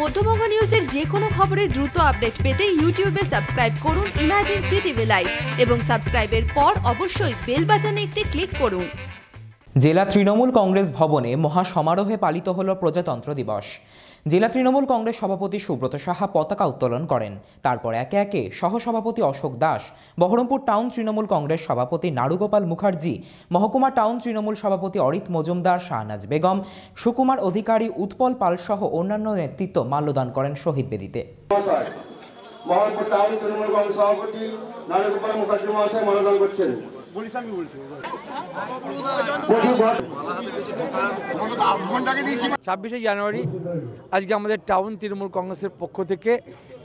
মধ্যবঙ্গ নিউজের যে কোনো খবরের দ্রুত আপডেট পেতে ইউটিউবে সাবস্ক্রাইব করুন ইমাজিন সিটিভি লাইভ এবং সাবস্ক্রাইবের পর অবশ্যই বেল বাটনে একটি ক্লিক করুন। জেলা তৃণমূল কংগ্রেস ভবনে মহাসমারোহে পালিত হল প্রজাতন্ত্র দিবস। জেলা তৃণমূল কংগ্রেস সভাপতি সুব্রত সাহা পতাকা উত্তোলন করেন। তারপর একে একে সহসভাপতি অশোক দাস, বহরমপুর টাউন তৃণমূল কংগ্রেস সভাপতি নারুগোপাল মুখার্জি, মহকুমা টাউন তৃণমূল সভাপতি অরিত মজুমদার, শাহনাজ বেগম, সুকুমার অধিকারী উৎপল পাল সহ অন্যান্য নেতৃত্ব মাল্যদান করেন শহীদ বেদিতে। মহাশয় টাউন তৃণমূল কংগ্রেস সভাপতি নারীগোপাল মুখার্জি মহাশয় মনোনয়ন করছেন। ছাব্বিশে জানুয়ারি, আজকে আমাদের টাউন তৃণমূল কংগ্রেসের পক্ষ থেকে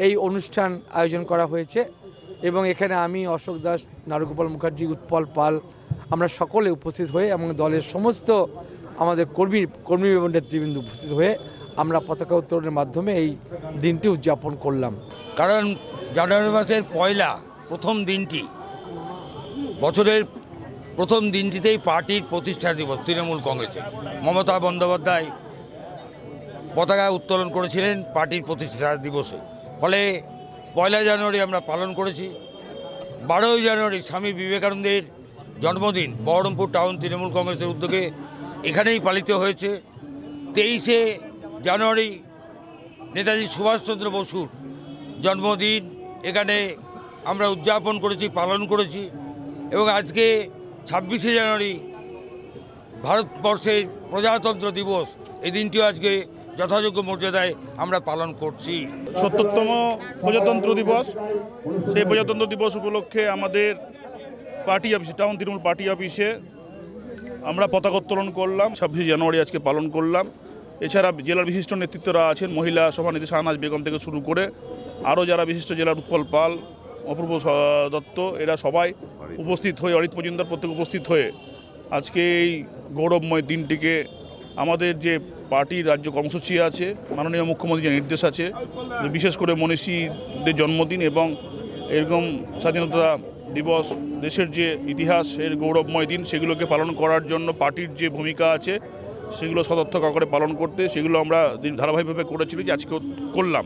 এই অনুষ্ঠান আয়োজন করা হয়েছে এবং এখানে আমি, অশোক দাস, নারুগোপাল মুখার্জি, উৎপল পাল, আমরা সকলে উপস্থিত হয়ে এবং দলের সমস্ত আমাদের কর্মী কর্মী এবং নেতৃবৃন্দ উপস্থিত হয়ে আমরা পতাকা উত্তোলনের মাধ্যমে এই দিনটি উদযাপন করলাম। কারণ জানুয়ারি মাসের পয়লা প্রথম দিনটি। বছরের প্রথম দিনটিতেই পার্টির প্রতিষ্ঠা দিবস, তৃণমূল কংগ্রেসের। মমতা বন্দ্যোপাধ্যায় পতাকা উত্তোলন করেছিলেন পার্টির প্রতিষ্ঠা দিবসে। ফলে পয়লা জানুয়ারি আমরা পালন করেছি। বারোই জানুয়ারি স্বামী বিবেকানন্দের জন্মদিন বহরমপুর টাউন তৃণমূল কংগ্রেসের উদ্যোগে এখানেই পালিত হয়েছে। তেইশে জানুয়ারি নেতাজি সুভাষচন্দ্র বসুর জন্মদিন। এখানে আমরা উদযাপন করেছি, পালন করেছি। এবং আজকে ছাব্বিশে জানুয়ারি ভারতবর্ষের প্রজাতন্ত্র দিবস, এই দিনটিও আজকে যথাযোগ্য মর্যাদায় আমরা পালন করছি। সত্তরতম প্রজাতন্ত্র দিবস, সেই প্রজাতন্ত্র দিবস উপলক্ষে আমাদের পার্টি অফিসে টাউন তৃণমূল পার্টি অফিসে আমরা পতাকা উত্তোলন করলাম, ছাব্বিশে জানুয়ারি আজকে পালন করলাম। এছাড়া জেলার বিশিষ্ট নেতৃত্বরা আছেন, মহিলা সভানেত্রী শাহনাজ বেগম থেকে শুরু করে আরও যারা বিশিষ্ট জেলার উৎপল পাল অপূর্ব দত্ত, এরা সবাই উপস্থিত হয়ে, অরিত মজুমদার প্রত্যেক উপস্থিত হয়ে আজকে এই গৌরবময় দিনটিকে আমাদের যে পার্টির রাজ্য কর্মসূচি আছে, মাননীয় মুখ্যমন্ত্রী যে নির্দেশ আছে, বিশেষ করে মনীষীদের জন্মদিন এবং এরকম স্বাধীনতা দিবস, দেশের যে ইতিহাস এর গৌরবময় দিন, সেগুলোকে পালন করার জন্য পার্টির যে ভূমিকা আছে, সেগুলো সদর্থক আকারে পালন করতে, সেগুলো আমরা ধারাবাহিকভাবে করেছিলি যে আজকে করলাম।